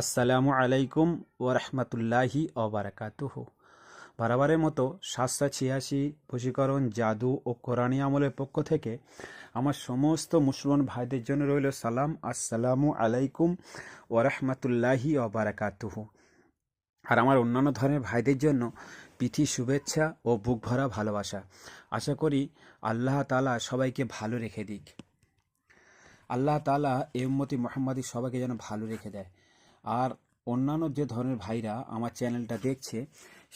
আসসালামু আলাইকুম ওরহমতুল্লাহি ওবরাকাতুহ বারাবারের মতো সাতশো ছিয়াশি বশীকরণ জাদু ও কোরআনী আমলের পক্ষ থেকে আমার সমস্ত মুসলমান ভাইদের জন্য রইল সালাম, আসসালামু আলাইকুম ওরহমতুল্লাহি ওবরাকাতুহ আর আমার অন্যান্য ধরনের ভাইদের জন্য পিঠি শুভেচ্ছা ও বুক ভরা ভালোবাসা। আশা করি আল্লাহ তালা সবাইকে ভালো রেখে দিক। আল্লাহ তালা এ উম্মতি মোহাম্মদী সবাইকে যেন ভালো রেখে দেয়। আর অন্যান্য যে ধরনের ভাইরা আমার চ্যানেলটা দেখছে,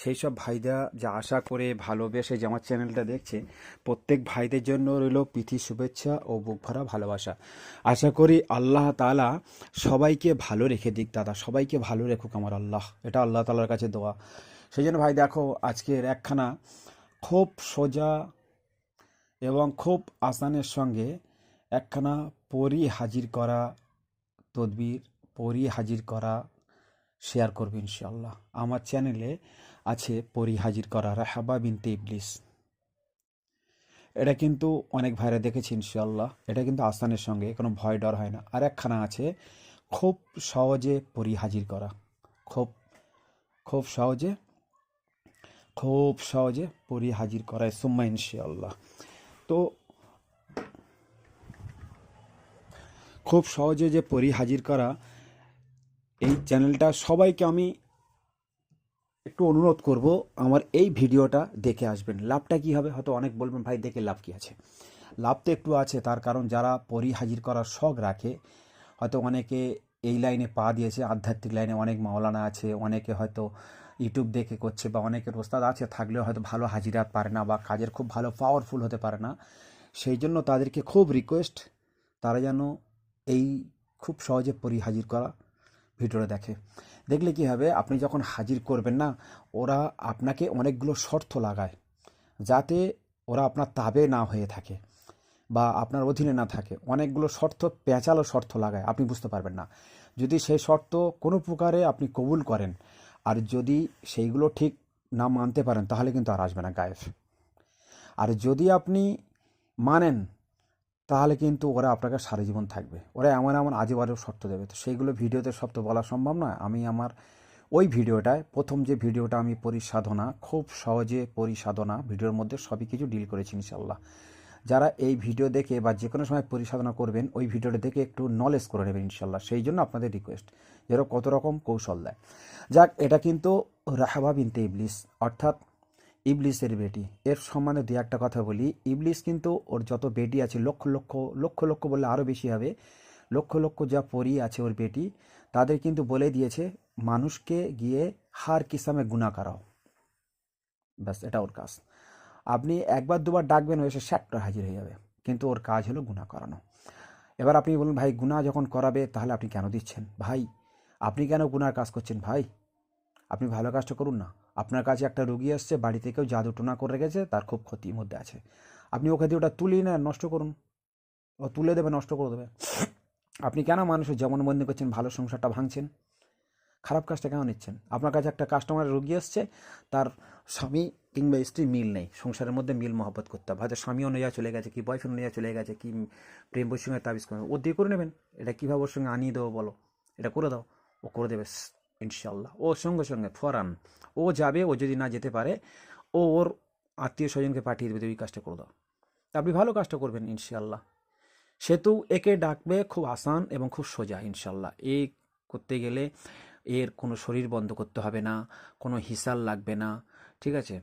সেই সব ভাইরা যা আশা করে, ভালোবেসে যে আমার চ্যানেলটা দেখছে, প্রত্যেক ভাইদের জন্য রইল পিঠি শুভেচ্ছা ও বুক ভরা ভালোবাসা। আশা করি আল্লাহ তালা সবাইকে ভালো রেখে দিক দাদা, সবাইকে ভালো রেখুক আমার আল্লাহ, এটা আল্লাহ তালার কাছে দোয়া। সেই জন্য ভাই দেখো, আজকের একখানা খুব সোজা এবং খুব আসানের সঙ্গে একখানা পরি হাজির করা, তদবির, পরি হাজির করা শেয়ার করবে ইনশাল্লাহ আমার চ্যানেলে আছে পরি হাজির করা, রাহাবা বিনতে ইবলিস। এটা কিন্তু অনেক ভাইরা দেখেছি ইনশাল্লাহ এটা কিন্তু আসানের সঙ্গে, কোনো ভয় ডর হয় না। আর একখানা আছে, খুব সহজে পরি হাজির করা। খুব খুব সহজে খুব সহজে পরি হাজির করায়, সুম্মা ইনশাল্লাহ তো খুব সহজে যে পরি হাজির করা, এই চ্যানেলটা সবাইকে আমি একটু অনুরোধ করব, আমার এই ভিডিওটা দেখে আসবেন। লাভটা কি হবে? হয়তো অনেক বলবেন, ভাই, দেখে লাভ কি আছে? লাভ তো একটু আছে, তার কারণ যারা পরি হাজির করার শখ রাখে, হয়তো অনেকে এই লাইনে পা দিয়েছে, আধ্যাত্মিক লাইনে অনেক মাওলানা আছে, অনেকে হয়তো ইউটিউব দেখে করছে বা অনেকের ওস্তাদ আছে, থাকলেও হয়তো ভালো হাজিরাত পারে না বা কাজের খুব ভালো পাওয়ারফুল হতে পারে না। সেই জন্য তাদেরকে খুব রিকোয়েস্ট তারা যেন এই খুব সহজে পরি হাজির করা ভিডিওটা দেখে। দেখলে কি হবে, আপনি যখন হাজির করবেন না, ওরা আপনাকে অনেকগুলো শর্ত লাগায় যাতে ওরা আপনার তাবে না হয়ে থাকে বা আপনার অধীনে না থাকে। অনেকগুলো শর্ত, পেঁচালো শর্ত লাগায়, আপনি বুঝতে পারবেন না। যদি সেই শর্ত কোনো প্রকারে আপনি কবুল করেন আর যদি সেইগুলো ঠিক না মানতে পারেন, তাহলে কিন্তু আর আসবে না গায়েব। আর যদি আপনি মানেন তাহলে কিন্তু ওরা আপনাকে সারা জীবন থাকবে। ওরা এমন এমন আজীবনেও শর্ত দেবে। তো সেইগুলো ভিডিওতে সব তো বলা সম্ভব নয়। আমি আমার ওই ভিডিওটায় প্রথম যে ভিডিওটা আমি পরিসাধনা, খুব সহজে পরিসাধনা, ভিডিওর মধ্যে সবই কিছু ডিল করেছি ইনশাল্লাহ যারা এই ভিডিও দেখে বা যে কোনো সময় পরিসাধনা করবেন, ওই ভিডিওটা দেখে একটু নলেজ করে নেবেন ইনশাল্লাহ সেই জন্য আপনাদের রিকোয়েস্ট যেরকম কত রকম কৌশল দেয়। যাক, এটা কিন্তু রাহাবা বিনতে ইবলিস। অর্থাৎ ইবলিসের বেটি। এর সম্বন্ধে দু একটা কথা বলি। ইবলিস কিন্তু ওর যত বেটি আছে, লক্ষ লক্ষ লক্ষ লক্ষ বললে আরও বেশি হবে। লক্ষ লক্ষ যা পরি আছে ওর বেটি, তাদের কিন্তু বলে দিয়েছে, মানুষকে গিয়ে হার কিসামে গুণা করাও। ব্যাস, এটা ওর কাজ। আপনি একবার দুবার ডাকবেন, ও এসে স্যাটটা হাজির হয়ে যাবে। কিন্তু ওর কাজ হলো গুণা করানো। এবার আপনি বলুন, ভাই গুণা যখন করাবে, তাহলে আপনি কেন দিচ্ছেন? ভাই, আপনি কেন গুনার কাজ করছেন, ভাই? আপনি ভালো কাজটা করুন না। আপনার কাছে একটা রুগী আসছে বাড়ি থেকেও জাদু টোনা করে গেছে তার খুব ক্ষতির মধ্যে আছে। আপনি ওকে দিয়ে ওটা তুলি না নষ্ট করুন। ও তুলে দেবে, নষ্ট করে দেবে। আপনি কেন মানুষের যেমন বন্দি করছেন, ভালো সংসারটা ভাঙছেন? খারাপ কাজটা কেন নিচ্ছেন? আপনার কাছে একটা কাস্টমারের রুগী আসছে তার স্বামী কিংবা স্ত্রী মিল নেই। সংসারের মধ্যে মিল মহব্বত করতে হবে। হয়তো স্বামী অনুযায়ী চলে গেছে, কি বয়ফ্রেন্ড অনুযায়ী চলে গেছে, কি প্রেম সঙ্গে তাবিজ করে ও দিয়ে করে নেবেন? এটা কীভাবে ওর সঙ্গে আনিয়ে দেবো বলো? এটা করে দাও। ও করে দেবে। ইনশাল্লাহ। ও সঙ্গে সঙ্গে ফরান ও যাবে, ও যদি না যেতে পারে, ও ওর আত্মীয় স্বজনকে পাঠিয়ে দেবে ওই কাজটা করে দাও। আপনি ভালো কাজটা করবেন ইনশাল্লাহ। সেতু একে ডাকবে খুব আসান এবং খুব সোজা ইনশাল্লাহ। এই করতে গেলে এর কোনো শরীর বন্ধ করতে হবে না, কোনো হিসাল লাগবে না, ঠিক আছে?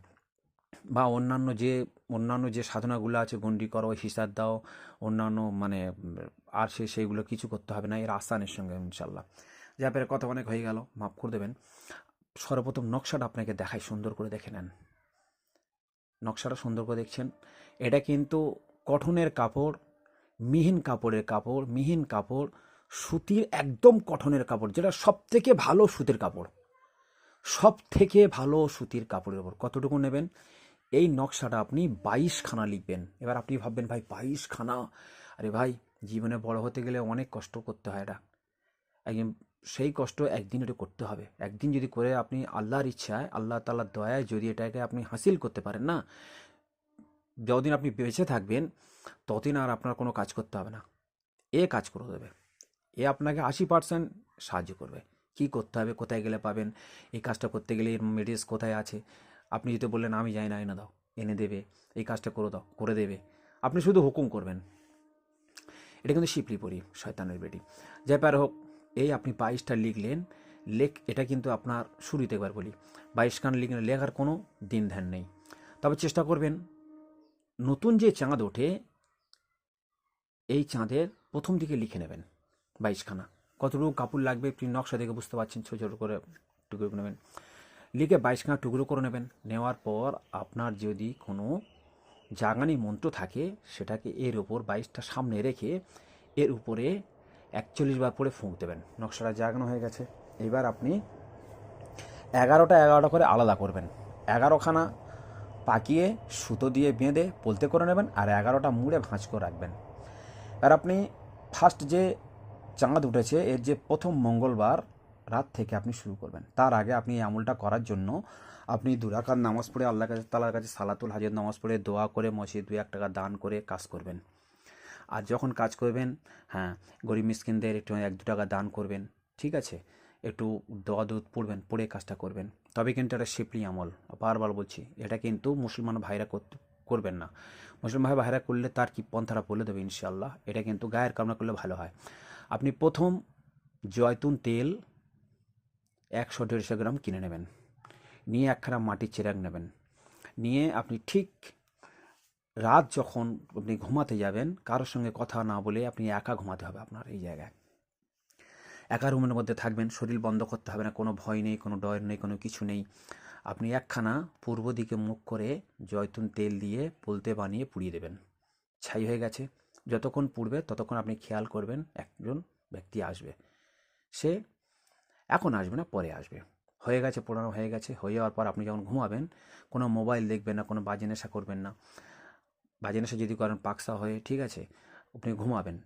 বা অন্যান্য যে অন্যান্য যে সাধনাগুলো আছে, গণ্ডি করো হিসাব দাও, অন্যান্য মানে আর সে, সেইগুলো কিছু করতে হবে না, এর আসানের সঙ্গে ইনশাল্লাহ। যা পেরে কথা অনেক হয়ে গেল, মাফ করে দেবেন। সর্বপ্রথম নকশাটা আপনাকে দেখাই, সুন্দর করে দেখে নেন। নকশাটা সুন্দর করে দেখছেন। এটা কিন্তু কঠনের কাপড়, মিহিন কাপড়ের কাপড়, মিহিন কাপড়, সুতির একদম কঠনের কাপড়, যেটা সব থেকে ভালো সুতির কাপড়। সব থেকে ভালো সুতির কাপড়ের ওপর কতটুকু নেবেন? এই নকশাটা আপনি বাইশ খানা লিখবেন। এবার আপনি ভাববেন, ভাই বাইশ খানা আরে ভাই, জীবনে বড় হতে গেলে অনেক কষ্ট করতে হয় এটা। একদিন সেই কষ্ট একদিন এটা করতে হবে। একদিন যদি করে আপনি আল্লাহর ইচ্ছায়, আল্লাহ তাল্লার দয়ায় যদি এটাকে আপনি হাসিল করতে পারেন না, যতদিন আপনি বেঁচে থাকবেন, ততদিন আর আপনার কোনো কাজ করতে হবে না। এ কাজ করে দেবে। এ আপনাকে আশি পার্সেন্ট সাহায্য করবে। কি করতে হবে, কোথায় গেলে পাবেন, এই কাজটা করতে গেলে এর মেডিস কোথায় আছে? আপনি যদি বললেন, আমি জানি না, এনে দাও, এনে দেবে, এই কাজটা করে দাও, করে দেবে। আপনি শুধু হুকুম করবেন। এটা কিন্তু শিপলি পড়ি শয়তানের বেটি। যাই পার হোক এই আপনি বাইশটা লিখলেন, লেখ, এটা কিন্তু আপনার শুরুতে একবার বলি। বাইশ খান লিখলেন লেখার কোনো দিন ধ্যান নেই। তবে চেষ্টা করবেন, নতুন যে চাঁদ ওঠে, এই চাঁদের প্রথম দিকে লিখে নেবেন বাইশখানা। কতটুকু কাপড় লাগবে আপনি নকশা দেখে বুঝতে পারছেন, ছোটো ছোটো করে টুকরো করে নেবেন। লিখে বাইশখানা টুকরো করে নেবেন। নেওয়ার পর আপনার যদি কোনো জাগানি মন্ত্র থাকে, সেটাকে এর উপর বাইশটা সামনে রেখে এর উপরে একচল্লিশ বার পরে ফুঁক দেবেন। নকশাটা জাগানো হয়ে গেছে। এবার আপনি এগারোটা এগারোটা করে আলাদা করবেন। এগারোখানা পাকিয়ে সুতো দিয়ে বেঁধে পোলতে করে নেবেন আর এগারোটা মুড়ে ভাঁজ করে রাখবেন। আর আপনি ফার্স্ট যে চাঁদ উঠেছে, এর যে প্রথম মঙ্গলবার রাত থেকে আপনি শুরু করবেন। তার আগে আপনি এই আমলটা করার জন্য আপনি দুরাকার নামাজ পড়ে আল্লাহ কাছে তালার কাছে সালাতুল হাজের নামাজ পড়ে দোয়া করে মসজিদ দু এক টাকা দান করে কাজ করবেন। আর যখন কাজ করবেন হ্যাঁ গরিব মিসকিনদের একটু এক দু টাকা দান করবেন, ঠিক আছে? একটু দোয়া দুধ পড়বেন, পড়ে কাজটা করবেন। তবে কিন্তু এটা শিপলি আমল। বারবার বলছি, এটা কিন্তু মুসলমান ভাইরা করবেন না। মুসলিম ভাই ভাইরা করলে তার কি পন্থারা বলে দেবে ইনশাল্লাহ এটা কিন্তু গায়ের কামনা করলে ভালো হয়। আপনি প্রথম জয়তুন তেল একশো দেড়শো গ্রাম কিনে নেবেন। নিয়ে একখানা মাটির চেরাক নেবেন। নিয়ে আপনি ঠিক রাত যখন আপনি ঘুমাতে যাবেন, কারোর সঙ্গে কথা না বলে আপনি একা ঘুমাতে হবে আপনার এই জায়গায়। একা রুমের মধ্যে থাকবেন, শরীর বন্ধ করতে হবে না, কোনো ভয় নেই, কোনো ডর নেই, কোনো কিছু নেই। আপনি একখানা পূর্ব দিকে মুখ করে জয়তুন তেল দিয়ে পোলতে বানিয়ে পুড়িয়ে দেবেন। ছাই হয়ে গেছে। যতক্ষণ পুড়বে, ততক্ষণ আপনি খেয়াল করবেন, একজন ব্যক্তি আসবে। সে এখন আসবে না, পরে আসবে। হয়ে গেছে পোড়ানো হয়ে গেছে। হয়ে যাওয়ার পর আপনি যখন ঘুমাবেন, কোনো মোবাইল দেখবেন না, কোনো বাজে নেশা করবেন না। বাজে নেশা যদি করেন পাকসা হয়ে, ঠিক আছে, আপনি ঘুমাবেন,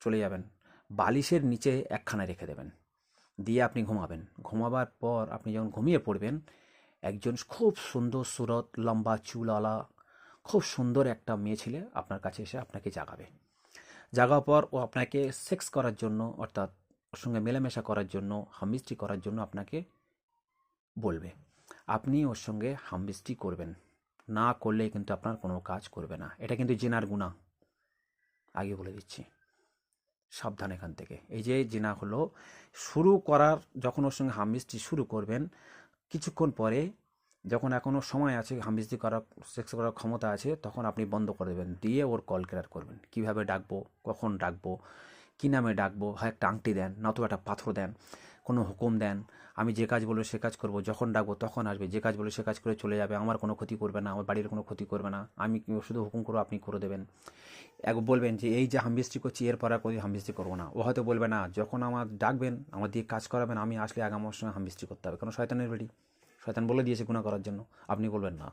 চলে যাবেন। বালিশের নিচে একখানা রেখে দেবেন। দিয়ে আপনি ঘুমাবেন। ঘুমাবার পর আপনি যখন ঘুমিয়ে পড়বেন, একজন খুব সুন্দর সুরত, লম্বা চুলওয়ালা, খুব সুন্দর একটা মেয়ে ছেলে আপনার কাছে এসে আপনাকে জাগাবে। জাগার পর ও আপনাকে সেক্স করার জন্য, অর্থাৎ ওর সঙ্গে মেলামেশা করার জন্য হামিস্ট্রি করার জন্য আপনাকে বলবে। আপনি ওর সঙ্গে হামবিস্ট্রি করবেন। না করলে কিন্তু আপনার কোনো কাজ করবে না। এটা কিন্তু জেনার গুণা আগে বলে দিচ্ছি। সাবধান এখান থেকে। এই যে জেনা হলো, শুরু করার যখন ওর সঙ্গে হামবিস্ট্রি শুরু করবেন, কিছুক্ষণ পরে যখন এখনও সময় আছে হামবিস্ট্রি করার, সেক্স করার ক্ষমতা আছে, তখন আপনি বন্ধ করে দেবেন। দিয়ে ওর কল কেয়ার করবেন। কীভাবে ডাকবো, কখন ডাকবো, কী নামে ডাকবো, হয়, একটা আংটি দেন নয়তো একটা পাথর দেন। কোনো হুকুম দেন, আমি যে কাজ বলব সে কাজ করব, যখন ডাকবো তখন আসবে, যে কাজ বলব সে কাজ করে চলে যাবে, আমার কোনো ক্ষতি করবে না, আমার বাড়ির কোনো ক্ষতি করবে না, আমি শুধু হুকুম করব আপনি করে দেবেন। এক বলবেন যে, এই যে হামবিস্ট্রি করছি এরপর আর কোনো হামবিস্ট্রি করব না। ও হয়তো বলবে, না, যখন আমার ডাকবেন, আমার দিয়ে কাজ করাবেন, আমি আসলে আগে আমার সঙ্গে হামবিস্ট্রি করতে হবে। কারণ শয়তানের বেটি শয়তান বলে দিয়েছে গুণা করার জন্য, আপনি বলবেন না।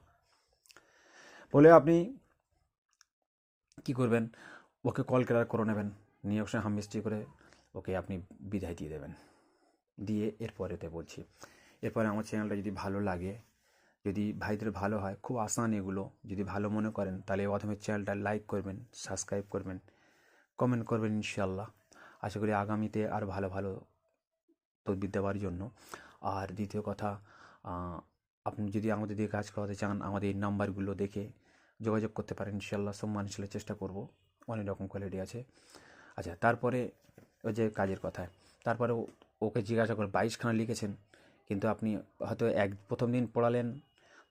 বলে আপনি কি করবেন? ওকে কল কেয়ার করে নেবেন, নিয়ে ওর সঙ্গে হামবিস্ট্রি করে ওকে আপনি বিদায় দিয়ে দেবেন। দিয়ে এরপরেতে বলছি। এরপরে আমার চ্যানেলটা যদি ভালো লাগে, যদি ভাইদের ভালো হয়, খুব আসান এগুলো, যদি ভালো মনে করেন, তাহলে প্রথমে চ্যানেলটা লাইক করবেন সাবস্ক্রাইব করবেন কমেন্ট করবেন ইনশাল্লাহ আশা করি আগামীতে আর ভালো ভালো তদবির দেওয়ার জন্য। আর দ্বিতীয় কথা আপনি যদি আমাদের দিয়ে কাজ করাতে চান, আমাদের এই নাম্বারগুলো দেখে যোগাযোগ করতে পারেন ইনশাল্লাহ সম্মান ছেলের চেষ্টা করব। অনেক রকম কোয়ালিটি আছে। আচ্ছা তারপরে ওই যে কাজের কথায় তারপরে ওকে জিজ্ঞাসা করে বাইশখানা লিখেছেন, কিন্তু আপনি হয়তো এক, প্রথম দিন পড়ালেন,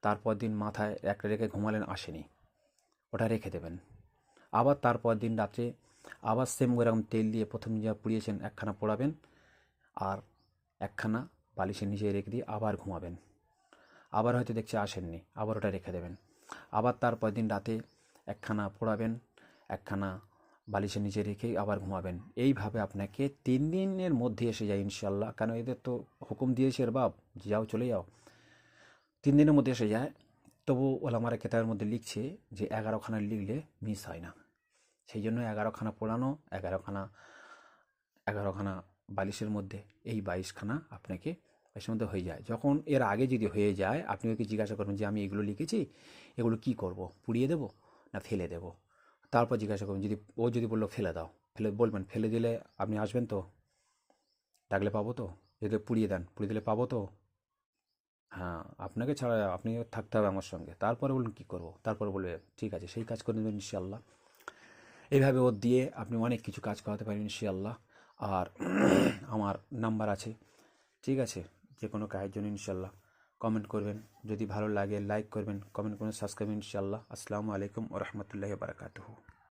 তারপর দিন মাথায় একটা রেখে ঘুমালেন, আসেনি। ওটা রেখে দেবেন। আবার তারপর দিন রাত্রে আবার সেম ওরকম তেল দিয়ে প্রথম যা পুড়িয়েছেন, একখানা পোড়াবেন, আর একখানা বালিশের নিচে রেখে দিয়ে আবার ঘুমাবেন। আবার হয়তো দেখছি আসেননি, আবার ওটা রেখে দেবেন। আবার তারপর দিন রাতে একখানা পোড়াবেন, একখানা বালিশের নিচে রেখে আবার ঘুমাবেন। এইভাবে আপনাকে তিন দিনের মধ্যে এসে যায় ইনশাল্লাহ। কেন এদের তো হুকুম দিয়েছে এর বাপ, যাও চলে যাও। তিন দিনের মধ্যে এসে যায়। তবু ওলামারা কেতাবের মধ্যে লিখছে যে এগারোখানা লিখলে মিস হয় না। সেই জন্য এগারোখানা পোড়ানো, এগারোখানা এগারোখানা বালিশের মধ্যে এই বাইশখানা আপনাকে বাইশের মধ্যে হয়ে যায়। যখন এর আগে যদি হয়ে যায় আপনি ওকে জিজ্ঞাসা করবেন যে আমি এগুলো লিখেছি? এগুলো কি করব? পুড়িয়ে দেবো না ফেলে দেবো? তারপর জিজ্ঞাসা করবেন, যদি ও যদি বলল ফেলে দাও। ফেলে, বলবেন, ফেলে দিলে আপনি আসবেন তো? ডাকলে পাবো তো? যদি পুড়িয়ে দেন, পুড়িয়ে দিলে পাবো তো? হ্যাঁ আপনাকে ছাড়া আপনি থাকতে হবে আমার সঙ্গে। তারপরে বলুন কী করব? তারপরে বলবে, ঠিক আছে, সেই কাজ করে দেবেন ইনশাল্লাহ এইভাবে ওর দিয়ে আপনি অনেক কিছু কাজ করাতে পারেন ইনশাল্লাহ আর আমার নাম্বার আছে, ঠিক আছে যে কোনো কাজের জন্য ইনশাল্লাহ কমেন্ট করবেন। যদি ভালো লাগে লাইক করবেন। কমেন্ট করবেন সাবস্ক্রাইব ইনশাল্লাহ আসসালামু আলাইকুম ও রহমতুল্লাহ বারাকাতুহু।